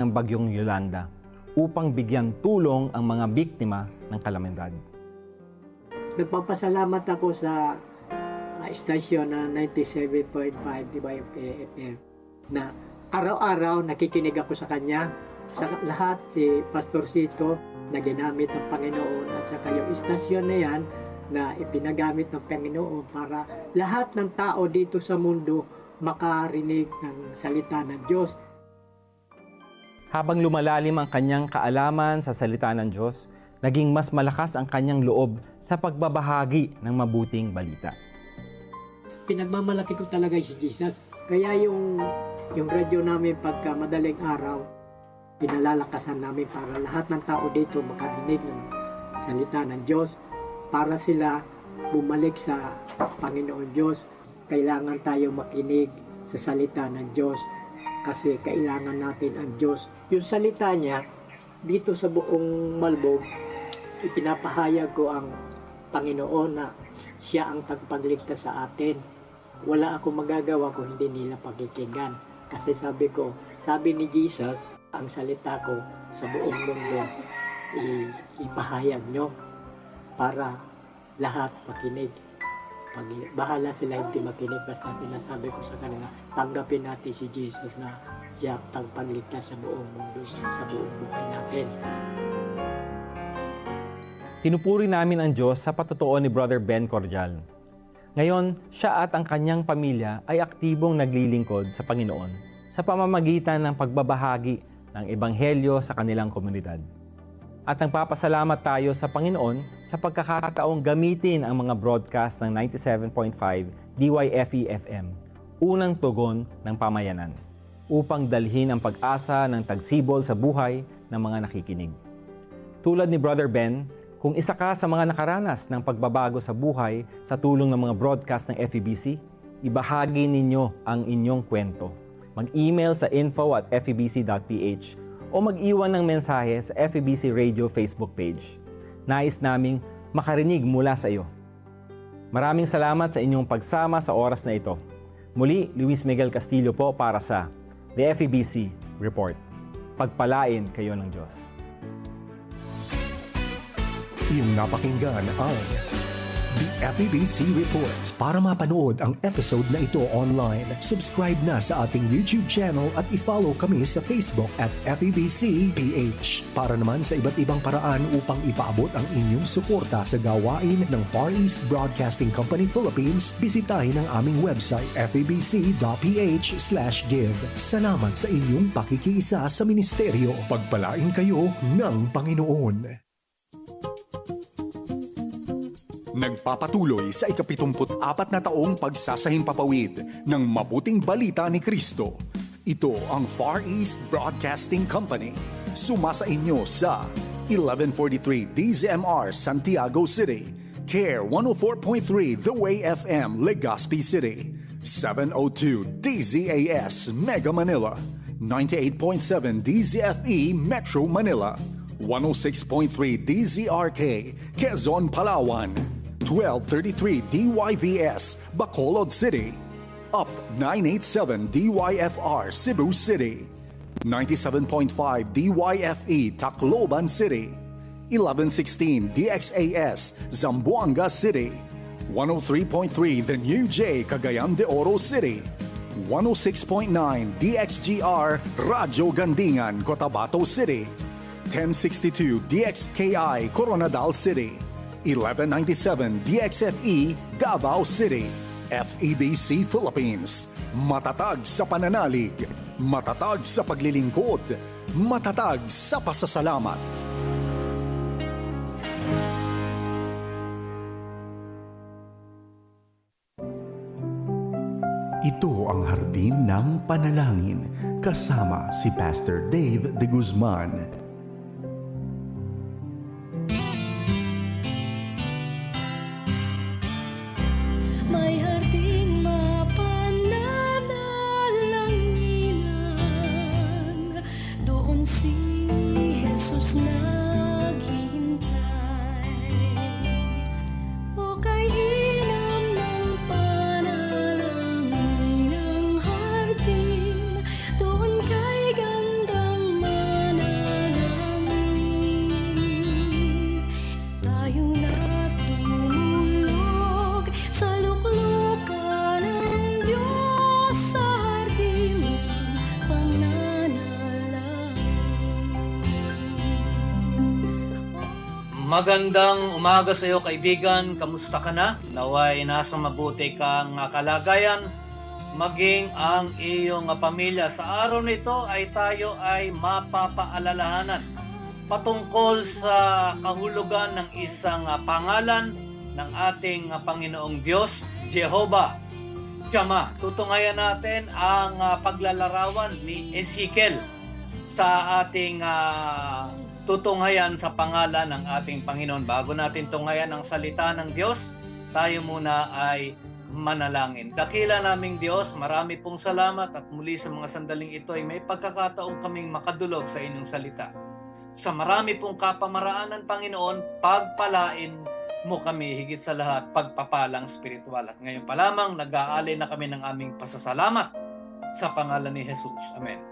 ng bagyong Yolanda upang bigyan tulong ang mga biktima ng kalamidad. Nagpapasalamat ako sa uh, istasyon na 97.5 di ba yung AFM na araw-araw nakikinig ako sa kanya sa lahat si Pastor Sito na ginamit ng Panginoon at saka yung istasyon na yan na ipinagamit ng Panginoon para lahat ng tao dito sa mundo makarinig ng salita ng Diyos. Habang lumalalim ang kanyang kaalaman sa salita ng Diyos, naging mas malakas ang kanyang loob sa pagbabahagi ng mabuting balita. pinagmamalaki ko talaga si Jesus. Kaya yung yung radyo namin pagka madaling araw, pinalalakasan namin para lahat ng tao dito makarinig ng salita ng Diyos para sila bumalik sa Panginoon Diyos. Kailangan tayo makinig sa salita ng Diyos kasi kailangan natin ang Diyos. Yung salita niya, dito sa buong Malbog, ipinapahayag ko ang Panginoon na siya ang tagpagligtas sa atin. Wala akong magagawa kung hindi nila pakikinggan. Kasi sabi ko, sabi ni Jesus, ang salita ko sa buong mundo, ipahayag nyo para lahat makinig. Pag, bahala sila hindi makinig, basta sinasabi ko sa kanila, tanggapin natin si Jesus na siya tagpagligtas sa buong mundo, sa buong buhay natin. Pinupuri namin ang Diyos sa patotoo ni Brother Ben Cordial. Ngayon, siya at ang kanyang pamilya ay aktibong naglilingkod sa Panginoon sa pamamagitan ng pagbabahagi ng Ebanghelyo sa kanilang komunidad. At nagpapasalamat tayo sa Panginoon sa pagkakataong gamitin ang mga broadcast ng 97.5 DYFE-FM, unang tugon ng pamayanan, upang dalhin ang pag-asa ng tagsibol sa buhay ng mga nakikinig. Tulad ni Brother Ben, kung isa ka sa mga nakaranas ng pagbabago sa buhay sa tulong ng mga broadcast ng FEBC, ibahagi ninyo ang inyong kwento. Mag-email sa info at febc.ph o mag-iwan ng mensahe sa FEBC Radio Facebook page. Nais naming makarinig mula sa iyo. Maraming salamat sa inyong pagsama sa oras na ito. Muli, Luis Miguel Castillo po para sa The FEBC Report. Pagpalain kayo ng Diyos. Iyong napakinggan ang The FEBC Reports. Para mapanood ang episode na ito online, subscribe na sa ating YouTube channel at i-follow kami sa Facebook at FEBC PH. Para naman sa iba't ibang paraan upang ipaabot ang inyong suporta sa gawain ng Far East Broadcasting Company Philippines, bisitahin ang aming website febc.ph give. Salamat sa inyong pakikiisa sa ministeryo. Pagpalain kayo ng Panginoon. Nagpapatuloy sa ikapitumput apat na taong pagsasahimpapawid ng mabuting balita ni Kristo. Ito ang Far East Broadcasting Company. Sumasa inyo sa 1143 DZMR Santiago City, CARE 104.3 The Way FM Legazpi City, 702 DZAS Mega Manila, 98.7 DZFE Metro Manila, 106.3 DZRK Quezon, Palawan, 1233 DYVS Bacolod City, Up 987 DYFR Cebu City, 97.5 DYFE Tacloban City, 1116 DXAS Zamboanga City, 103.3 The New J Cagayan de Oro City, 106.9 DXGR Radyo Gandingan Cotabato City, 1062 DXKI Coronadal City, 1197 DXFE Davao City, FEBC Philippines. Matatag sa pananalig, matatag sa paglilingkod, matatag sa pasasalamat. Ito ang hardin ng panalangin kasama si Pastor Dave de Guzman. Magandang umaga sa iyo kaibigan. Kamusta ka na? Naway nasa mabuti kang kalagayan maging ang iyong pamilya. Sa araw nito ay tayo ay mapapaalalahanan patungkol sa kahulugan ng isang pangalan ng ating Panginoong Diyos, Jehovah. Shama, tutungayan natin ang ah, paglalarawan ni Ezekiel sa ating ah, tutunghayan sa pangalan ng ating Panginoon. Bago natin tunghayan ang salita ng Diyos, tayo muna ay manalangin. Dakila naming Diyos, marami pong salamat at muli sa mga sandaling ito ay may pagkakataong kaming makadulog sa inyong salita. Sa marami pong kapamaraanan, Panginoon, pagpalain mo kami higit sa lahat pagpapalang spiritual. At ngayon pa lamang, nag-aalay na kami ng aming pasasalamat sa pangalan ni Jesus. Amen.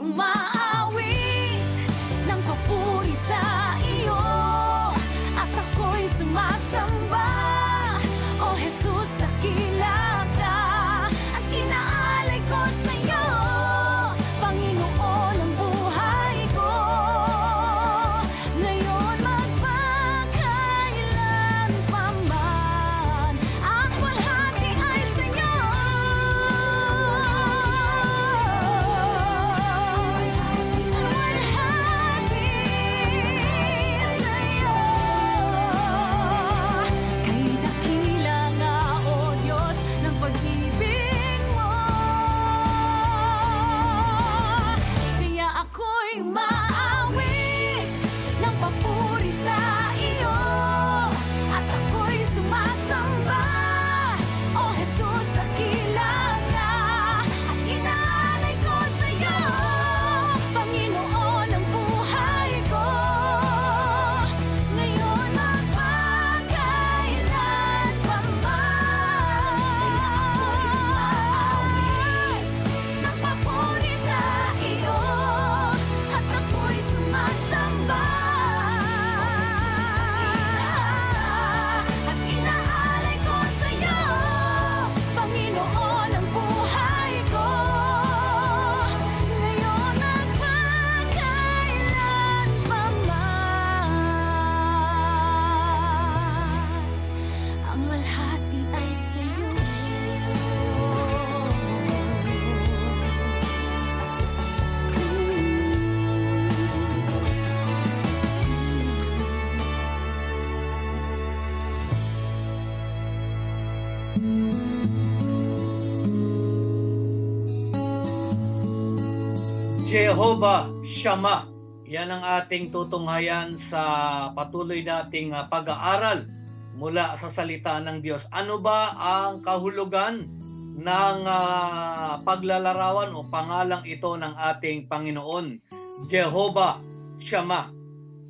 吗？Jehovah Shammah, Yan ang ating tutunghayan sa patuloy nating ah, pag-aaral mula sa salita ng Diyos. Ano ba ang kahulugan ng ah, paglalarawan o pangalang ito ng ating Panginoon? Jehovah Shammah.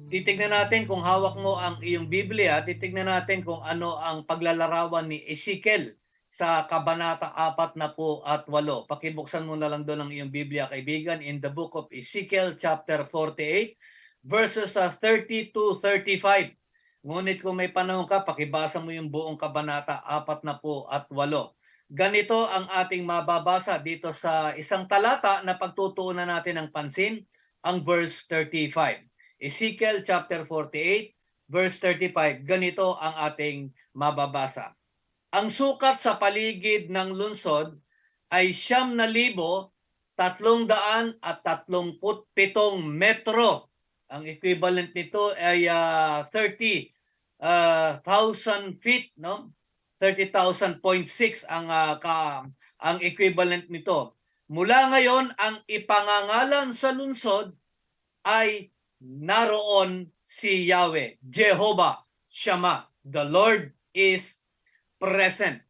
Titignan natin kung hawak mo ang iyong Biblia, titignan natin kung ano ang paglalarawan ni Ezekiel sa Kabanata 4 na po at 8. Pakibuksan mo na lang doon ang iyong Biblia, kaibigan, in the book of Ezekiel chapter 48, verses ah, 30 to 35. Ngunit kung may panahon ka, pakibasa mo yung buong Kabanata 4 na po at 8. Ganito ang ating mababasa dito sa isang talata na pagtutuunan natin ng pansin, ang verse 35. Ezekiel chapter 48, verse 35. Ganito ang ating mababasa. Ang sukat sa paligid ng lunsod ay siyam na libo, tatlong daan at tatlumput pitong metro. Ang equivalent nito ay ah, 30,000 feet, no? 30,000.6 ang ah, ka, ang equivalent nito. Mula ngayon, ang ipangangalan sa lunsod ay naroon si Yahweh, Jehovah Shammah. The Lord is present.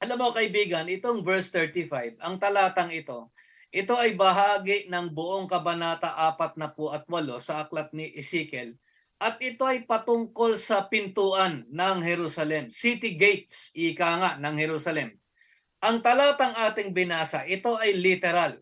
Alam mo kaibigan, itong verse 35, ang talatang ito, ito ay bahagi ng buong kabanata 4 na po at 8 sa aklat ni Ezekiel. At ito ay patungkol sa pintuan ng Jerusalem, city gates, ika nga ng Jerusalem. Ang talatang ating binasa, ito ay literal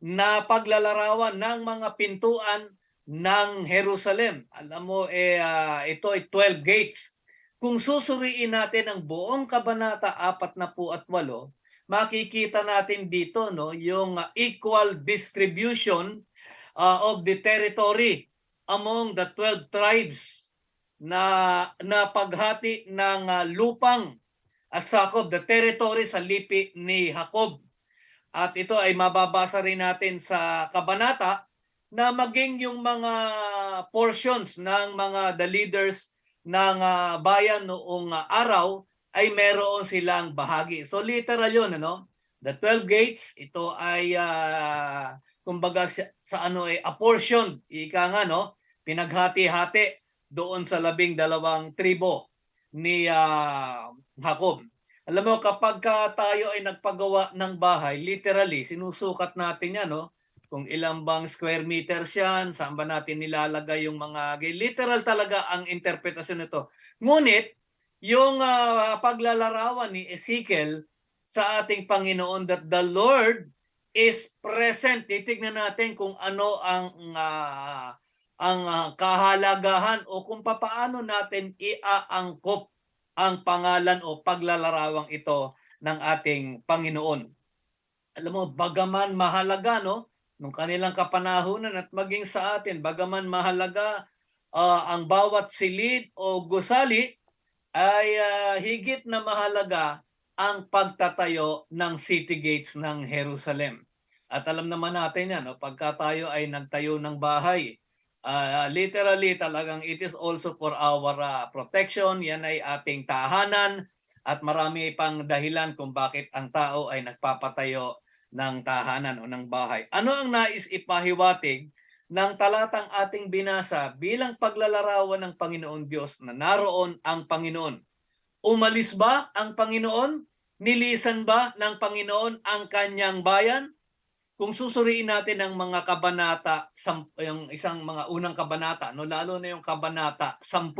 na paglalarawan ng mga pintuan ng Jerusalem. Alam mo, eh, ah, ito ay 12 gates. Kung susuriin natin ang buong kabanata 4 na po at 8, makikita natin dito no, yung ah, equal distribution ah, of the territory among the 12 tribes na na paghati ng ah, lupang asakop, the territory sa lipi ni Jacob. At ito ay mababasa rin natin sa kabanata na maging yung mga portions ng mga the leaders ng ah, bayan noong ah, araw ay meron silang bahagi. So literal yun, ano? The 12 gates, ito ay ah, kumbaga sa, sa ano ay apportioned, ika nga no, pinaghati-hati doon sa labing dalawang tribo ni ah, Jacob. Alam mo, kapag ka tayo ay nagpagawa ng bahay, literally, sinusukat natin yan, no? Kung ilang bang square meters yan, saan ba natin nilalagay yung mga... Literal talaga ang interpretasyon nito. Ngunit, yung ah, paglalarawan ni Ezekiel sa ating Panginoon that the Lord is present. Titignan natin kung ano ang ah, ang ah, kahalagahan o kung papaano natin iaangkop ang pangalan o paglalarawang ito ng ating Panginoon. Alam mo, bagaman mahalaga, no? Nung kanilang kapanahunan at maging sa atin, bagaman mahalaga ah, ang bawat silid o gusali, ay ah, higit na mahalaga ang pagtatayo ng city gates ng Jerusalem. At alam naman natin yan, no? pagka tayo ay nagtayo ng bahay, ah, literally talagang it is also for our ah, protection, yan ay ating tahanan, at marami pang dahilan kung bakit ang tao ay nagpapatayo ng tahanan o ng bahay. Ano ang nais ipahiwatig ng talatang ating binasa bilang paglalarawan ng Panginoon Diyos na naroon ang Panginoon? Umalis ba ang Panginoon? Nilisan ba ng Panginoon ang kanyang bayan? Kung susuriin natin ang mga kabanata, yung isang mga unang kabanata, no, lalo na yung kabanata 10,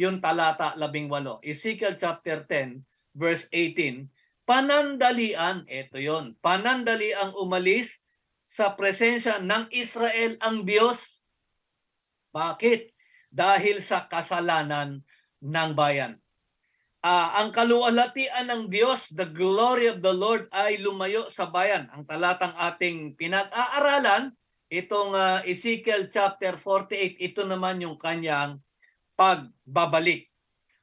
yung talata 18, Ezekiel chapter 10, verse 18, panandalian, ito yon panandaliang umalis sa presensya ng Israel ang Diyos. Bakit? Dahil sa kasalanan ng bayan. Ah, ang kaluwalhatian ng Diyos, the glory of the Lord ay lumayo sa bayan. Ang talatang ating pinag-aaralan, itong ah, Ezekiel chapter 48, ito naman yung kanyang pagbabalik.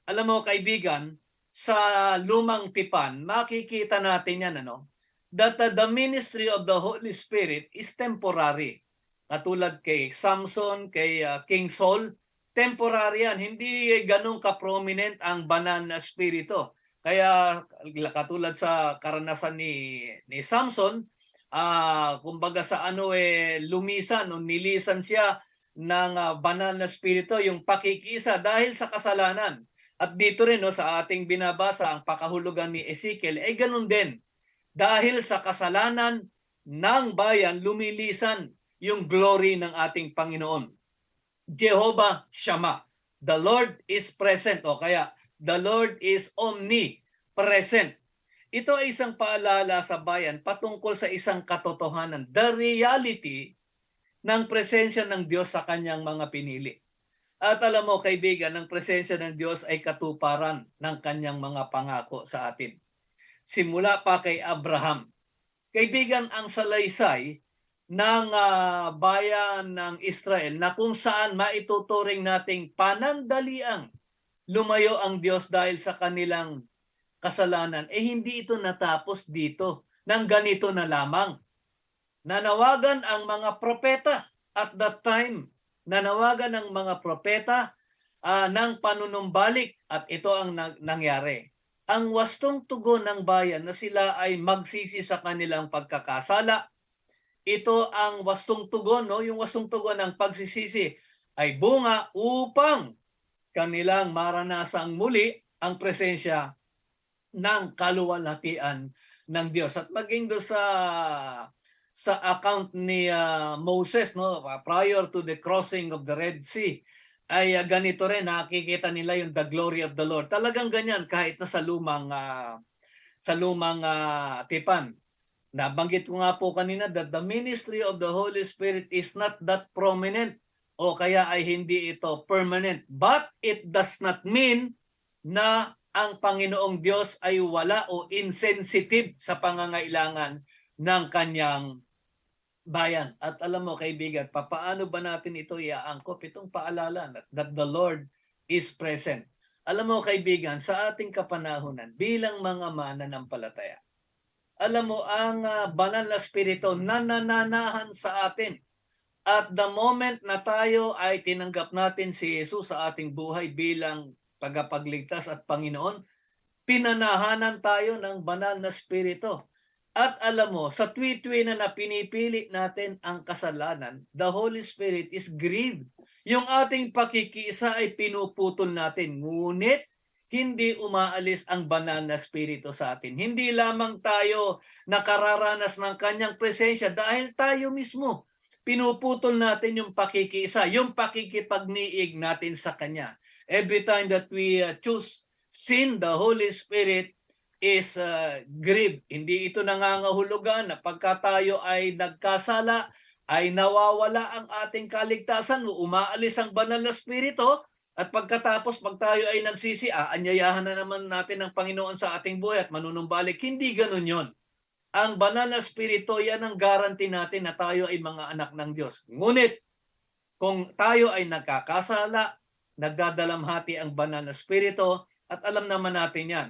Alam mo kaibigan, sa lumang tipan, makikita natin yan ano, that uh, the ministry of the Holy Spirit is temporary. Katulad kay Samson, kay uh, King Saul, temporary yan. Hindi ganun ka-prominent ang banal na spirito. Kaya katulad sa karanasan ni ni Samson, ah kumbaga sa ano eh lumisan o nilisan siya ng ah, banal na spirito, yung pakikisa dahil sa kasalanan. At dito rin no, sa ating binabasa ang pakahulugan ni Ezekiel, ay ganun din. Dahil sa kasalanan ng bayan, lumilisan yung glory ng ating Panginoon. Jehovah Shammah. The Lord is present. O kaya, the Lord is omnipresent. Ito ay isang paalala sa bayan patungkol sa isang katotohanan. The reality ng presensya ng Diyos sa kanyang mga pinili. At alam mo, kaibigan, ang presensya ng Diyos ay katuparan ng kanyang mga pangako sa atin. Simula pa kay Abraham. Kaibigan, ang salaysay ng ah, bayan ng Israel na kung saan maituturing nating panandaliang lumayo ang Diyos dahil sa kanilang kasalanan, eh hindi ito natapos dito ng ganito na lamang. Nanawagan ang mga propeta at that time, nanawagan ang mga propeta ah, ng panunumbalik at ito ang nangyari. Ang wastong tugon ng bayan na sila ay magsisi sa kanilang pagkakasala, ito ang wastong tugon, no? yung wastong tugon ng pagsisisi ay bunga upang kanilang maranasang muli ang presensya ng kaluwalhatian ng Diyos. At maging do sa sa account ni ah, Moses no prior to the crossing of the Red Sea ay ah, ganito rin nakikita nila yung the glory of the Lord. Talagang ganyan kahit na sa lumang ah, sa lumang ah, tipan. Nabanggit ko nga po kanina that the ministry of the Holy Spirit is not that prominent o kaya ay hindi ito permanent. But it does not mean na ang Panginoong Diyos ay wala o insensitive sa pangangailangan ng kanyang bayan. At alam mo kaibigan, papaano ba natin ito iaangkop? Itong paalala that, that the Lord is present. Alam mo kaibigan, sa ating kapanahunan bilang mga mananampalataya, alam mo ang ah, banal na spirito nanananahan sa atin. At the moment na tayo ay tinanggap natin si Jesus sa ating buhay bilang tagapagligtas at Panginoon, pinanahanan tayo ng banal na spirito. At alam mo, sa tuwi-tuwi na na pinipili natin ang kasalanan, the Holy Spirit is grieved. Yung ating pakikiisa ay pinuputol natin. Ngunit, hindi umaalis ang banal na spirito sa atin. Hindi lamang tayo nakararanas ng kanyang presensya dahil tayo mismo pinuputol natin yung pakikiisa, yung pakikipagniig natin sa kanya. Every time that we uh, choose sin, the Holy Spirit is uh, grieved. Hindi ito nangangahulugan na pagka tayo ay nagkasala, ay nawawala ang ating kaligtasan, umaalis ang banal na spirito, at pagkatapos, pag tayo ay nagsisi, aanyayahan na naman natin ng Panginoon sa ating buhay at manunumbalik. Hindi ganun yon. Ang banal na spirito, yan ang guarantee natin na tayo ay mga anak ng Diyos. Ngunit, kung tayo ay nagkakasala, nagdadalamhati ang banal na spirito, at alam naman natin yan,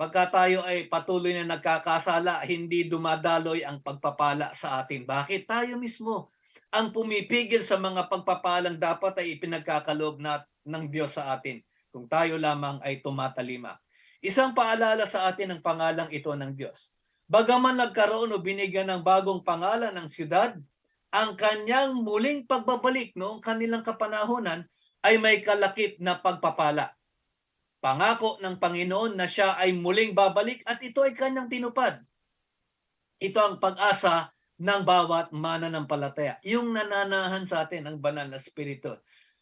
pagka tayo ay patuloy na nagkakasala, hindi dumadaloy ang pagpapala sa atin. Bakit? Tayo mismo ang pumipigil sa mga pagpapalang dapat ay ipinagkakaloob na ng Diyos sa atin kung tayo lamang ay tumatalima. Isang paalala sa atin ang pangalang ito ng Diyos. Bagaman nagkaroon o binigyan ng bagong pangalan ng siyudad, ang kanyang muling pagbabalik noong kanilang kapanahonan ay may kalakip na pagpapala. Pangako ng Panginoon na siya ay muling babalik at ito ay kanyang tinupad. Ito ang pag-asa ng bawat mananampalataya. Yung nananahan sa atin ang banal na spirito.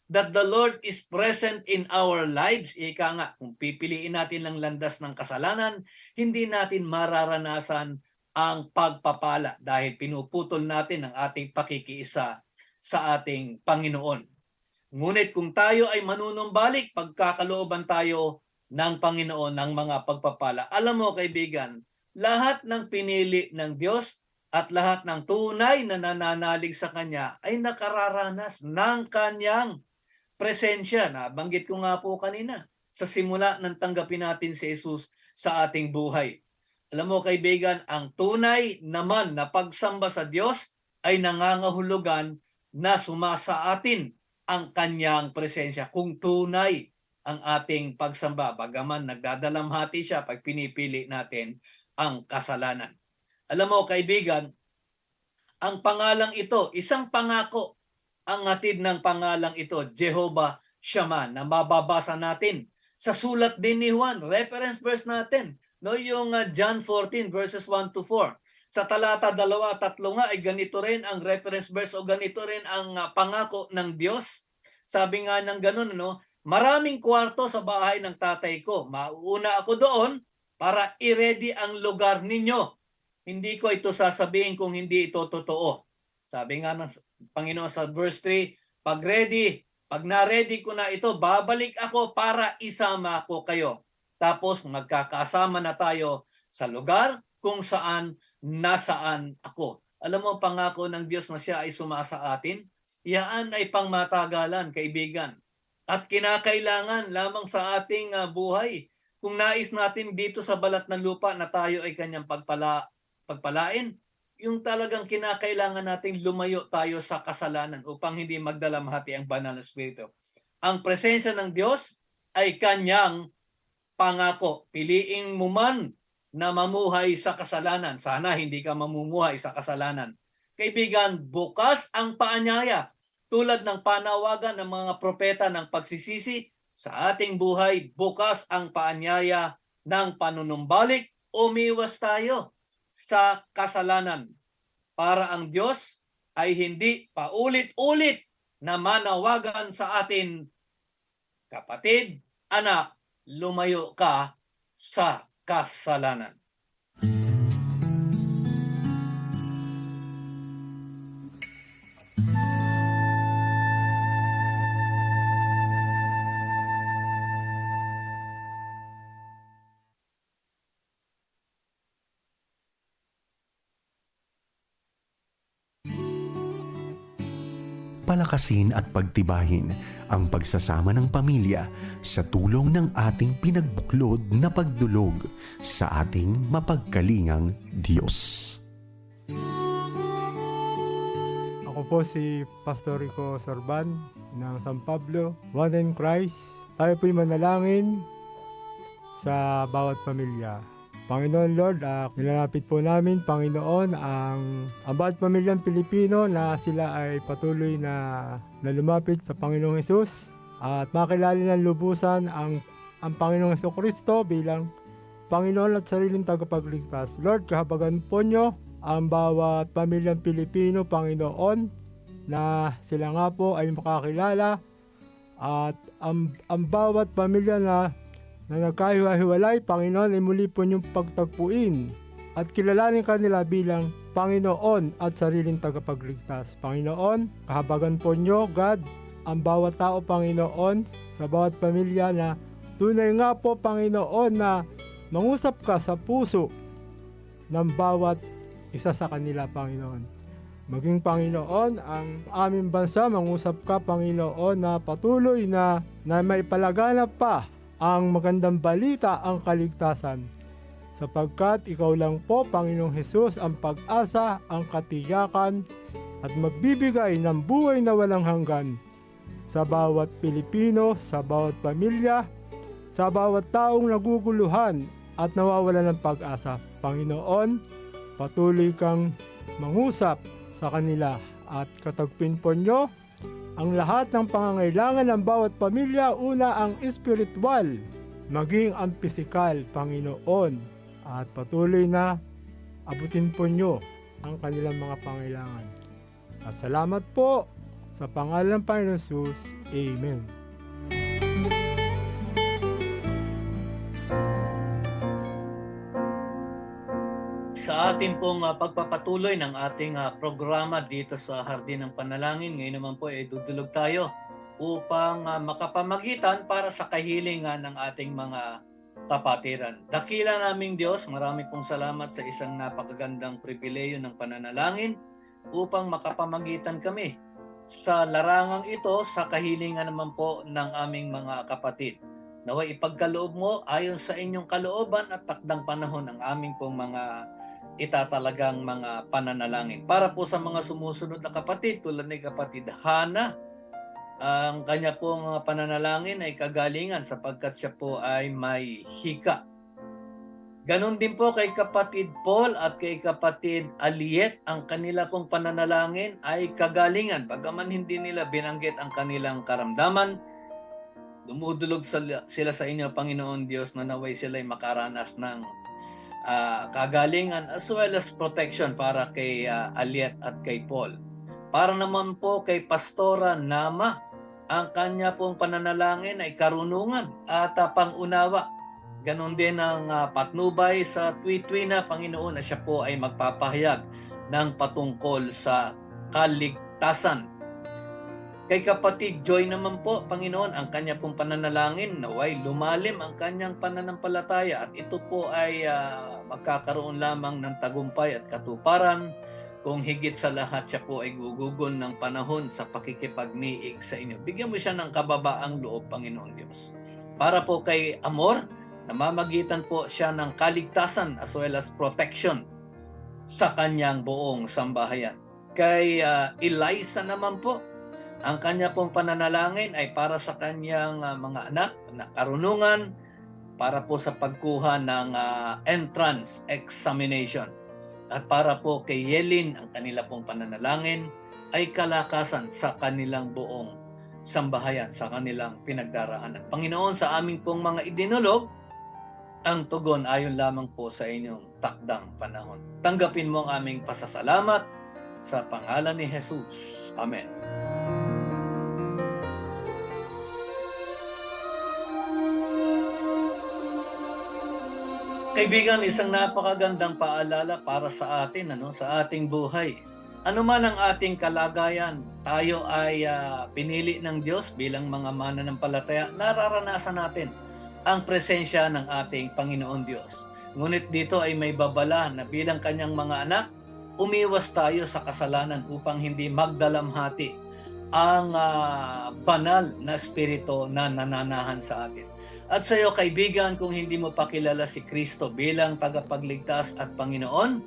That the Lord is present in our lives. Ika nga, kung pipiliin natin lang landas ng kasalanan, hindi natin mararanasan ang pagpapala dahil pinuputol natin ang ating pakikiisa sa ating Panginoon. Ngunit kung tayo ay manunumbalik, pagkakalooban tayo ng Panginoon ng mga pagpapala. Alam mo kaibigan, lahat ng pinili ng Diyos at lahat ng tunay na nananalig sa Kanya ay nakararanas ng Kanyang presensya. Na banggit ko nga po kanina sa simula ng tanggapin natin si Jesus sa ating buhay. Alam mo kaibigan, ang tunay naman na pagsamba sa Diyos ay nangangahulugan na sumasa atin ang kanyang presensya. Kung tunay ang ating pagsamba, bagaman nagdadalamhati siya pag pinipili natin ang kasalanan. Alam mo kaibigan, ang pangalang ito, isang pangako ang hatid ng pangalang ito, Jehovah Shammah, na mababasa natin sa sulat din ni Juan. Reference verse natin, no, yung uh, John 14 verses 1 to 4. Sa talata 2 at 3 nga ay ganito rin ang reference verse o ganito rin ang uh, pangako ng Diyos. Sabi nga ng ganun, no, maraming kwarto sa bahay ng tatay ko. Mauuna ako doon para i-ready ang lugar ninyo. Hindi ko ito sasabihin kung hindi ito totoo. Sabi nga ng Panginoon sa verse 3, pag ready, pag na-ready ko na ito, babalik ako para isama ko kayo. Tapos magkakasama na tayo sa lugar kung saan nasaan ako. Alam mo, ang pangako ng Diyos na siya ay sumasa atin, yaan ay pangmatagalan, kaibigan. At kinakailangan lamang sa ating ah, buhay. Kung nais natin dito sa balat ng lupa na tayo ay kanyang pagpala, pagpalain, yung talagang kinakailangan nating lumayo tayo sa kasalanan upang hindi magdalamhati ang banal na spirito. Ang presensya ng Diyos ay kanyang pangako. Piliin mo man na mamuhay sa kasalanan. Sana hindi ka mamumuhay sa kasalanan. Kaibigan, bukas ang paanyaya tulad ng panawagan ng mga propeta ng pagsisisi sa ating buhay, bukas ang paanyaya ng panunumbalik, umiwas tayo sa kasalanan para ang Diyos ay hindi paulit-ulit na manawagan sa atin, kapatid, anak, lumayo ka sa kasalanan. Palakasin at pagtibahin ang pagsasama ng pamilya sa tulong ng ating pinagbuklod na pagdulog sa ating mapagkalingang Diyos. Ako po si Pastor Rico Sorban ng San Pablo, One in Christ. Tayo po'y manalangin sa bawat pamilya. Panginoon Lord, uh, nilalapit po namin, Panginoon, ang, ang bawat pamilyang Pilipino na sila ay patuloy na, na lumapit sa Panginoong Hesus at makilala ng lubusan ang, ang Panginoong Heso Kristo bilang Panginoon at sariling tagapagligtas. Lord, kahabagan po nyo ang bawat pamilyang Pilipino, Panginoon, na sila nga po ay makakilala at ang, ang bawat pamilya na na nagkahiwa-hiwalay, Panginoon, ay muli po niyong pagtagpuin at kilalanin kanila bilang Panginoon at sariling tagapagligtas. Panginoon, kahabagan po niyo, God, ang bawat tao, Panginoon, sa bawat pamilya na tunay nga po, Panginoon, na mangusap ka sa puso ng bawat isa sa kanila, Panginoon. Maging Panginoon, ang aming bansa, mangusap ka, Panginoon, na patuloy na, na maipalaganap pa ang magandang balita, ang kaligtasan. Sapagkat ikaw lang po, Panginoong Hesus, ang pag-asa, ang katiyakan, at magbibigay ng buhay na walang hanggan sa bawat Pilipino, sa bawat pamilya, sa bawat taong naguguluhan at nawawalan ng pag-asa. Panginoon, patuloy kang mangusap sa kanila at katagpin po nyo ang lahat ng pangangailangan ng bawat pamilya, una ang espiritual, maging ang pisikal, Panginoon. At patuloy na abutin po nyo ang kanilang mga pangailangan. At salamat po sa pangalan ng Panginoon Jesus. Amen. Atin pong ah, pagpapatuloy ng ating ah, programa dito sa Hardin ng Panalangin, ngayon naman po ay dudulog tayo upang ah, makapamagitan para sa kahilingan ng ating mga kapatiran. Dakila naming Diyos, marami pong salamat sa isang napakagandang pribileyo ng pananalangin upang makapamagitan kami sa larangang ito sa kahilingan naman po ng aming mga kapatid. Naway ipagkaloob mo ayon sa inyong kalooban at takdang panahon ang aming pong mga itatalagang mga pananalangin. Para po sa mga sumusunod na kapatid, tulad ni kapatid Hana, ang kanya pong pananalangin ay kagalingan sapagkat siya po ay may hika. Ganon din po kay kapatid Paul at kay kapatid Aliet, ang kanila pong pananalangin ay kagalingan. Bagaman hindi nila binanggit ang kanilang karamdaman, dumudulog sila sa inyo, Panginoon Diyos, na naway sila'y makaranas ng ah, kagalingan as well as protection para kay ah, Aliet at kay Paul. Para naman po kay Pastora Nama, ang kanya pong pananalangin ay karunungan at ah, pangunawa. Ganon din ang ah, patnubay sa tweet na Panginoon na siya po ay magpapahayag ng patungkol sa kaligtasan. Kay kapatid Joy naman po, Panginoon, ang kanya pong pananalangin naway lumalim ang kanyang pananampalataya at ito po ay ah, magkakaroon lamang ng tagumpay at katuparan kung higit sa lahat siya po ay gugugol ng panahon sa pakikipagniig sa inyo. Bigyan mo siya ng kababaang loob, Panginoon Diyos. Para po kay Amor, namamagitan po siya ng kaligtasan as well as protection sa kanyang buong sambahayan. Kay ah, Eliza naman po, ang kanya pong pananalangin ay para sa kanyang ah, mga anak na karunungan para po sa pagkuha ng ah, entrance examination. At para po kay Yelin, ang kanila pong pananalangin ay kalakasan sa kanilang buong sambahayan, sa kanilang pinagdaraanan. Panginoon, sa aming pong mga idinulog, ang tugon ayon lamang po sa inyong takdang panahon. Tanggapin mo ang aming pasasalamat sa pangalan ni Jesus. Amen. Kaibigan, isang napakagandang paalala para sa atin, ano, sa ating buhay. Ano man ang ating kalagayan, tayo ay ah, pinili ng Diyos bilang mga mananampalataya, nararanasan natin ang presensya ng ating Panginoon Diyos. Ngunit dito ay may babala na bilang kanyang mga anak, umiwas tayo sa kasalanan upang hindi magdalamhati ang ah, banal na spirito na nananahan sa atin. At sa iyo kaibigan, kung hindi mo pa kilala si Kristo bilang tagapagligtas at Panginoon,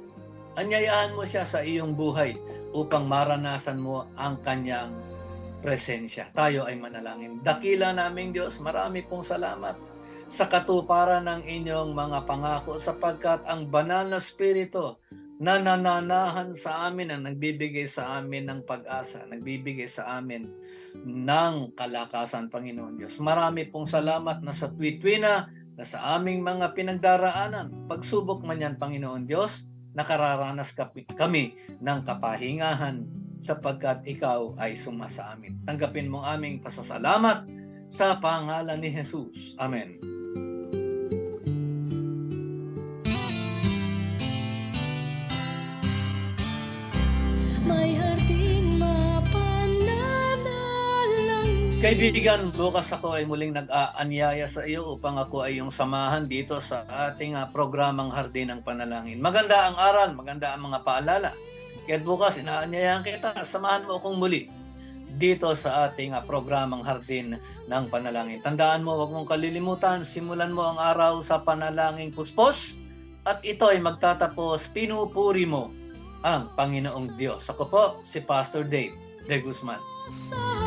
anyayahan mo siya sa iyong buhay upang maranasan mo ang kanyang presensya. Tayo ay manalangin. Dakila naming Diyos, marami pong salamat sa katuparan ng inyong mga pangako sapagkat ang banal na spirito na nananahan sa amin ang nagbibigay sa amin ng pag-asa, nagbibigay sa amin ng kalakasan, Panginoon Diyos. Marami pong salamat na sa tuwi-tuwina na sa aming mga pinagdaraanan. Pagsubok man yan, Panginoon Diyos, nakararanas kami ng kapahingahan sapagkat ikaw ay suma sa amin. Tanggapin mo aming pasasalamat sa pangalan ni Jesus. Amen. Kaibigan, bukas ako ay muling nag-aanyaya sa iyo upang ako ay yung samahan dito sa ating ah, programang Hardin ng Panalangin. Maganda ang aral, maganda ang mga paalala. Kaya bukas, inaanyayahan kita, samahan mo akong muli dito sa ating ah, programang Hardin ng Panalangin. Tandaan mo, huwag mong kalilimutan, simulan mo ang araw sa panalangin puspos at ito ay magtatapos, pinupuri mo ang Panginoong Diyos. Ako po, si Pastor Dave De Guzman. sa